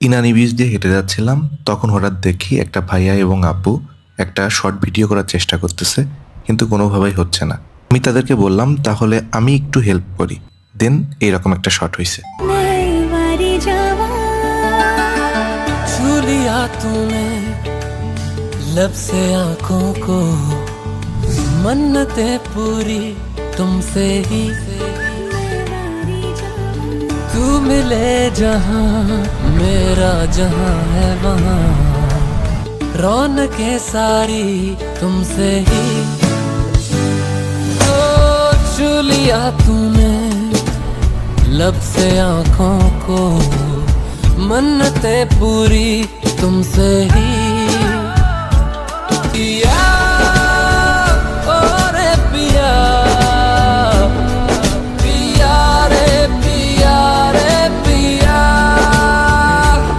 Inani beach দিয়ে হেঁটে যাচ্ছিলাম তখন হঠাৎ দেখি একটা ভাইয়া এবং আপু একটা শর্ট ভিডিও করার চেষ্টা করতেছে কিন্তু কোনোভাবেই হচ্ছে না আমি তাদেরকে বললাম তাহলে আমি একটু হেল্প করি দেন এইরকম একটা শর্ট হয়েছে नई बारी जवां छू लिया तूने लब से आंखों को मन्नतें पूरी तुमसे ही बारी जवां तू मिले जहाँ, मेरा जहाँ है वहाँ। रौन के सारी तुमसे ही। छू लिया तूने, लब से आँखों को। मन्नतें पूरी तुमसे ही। या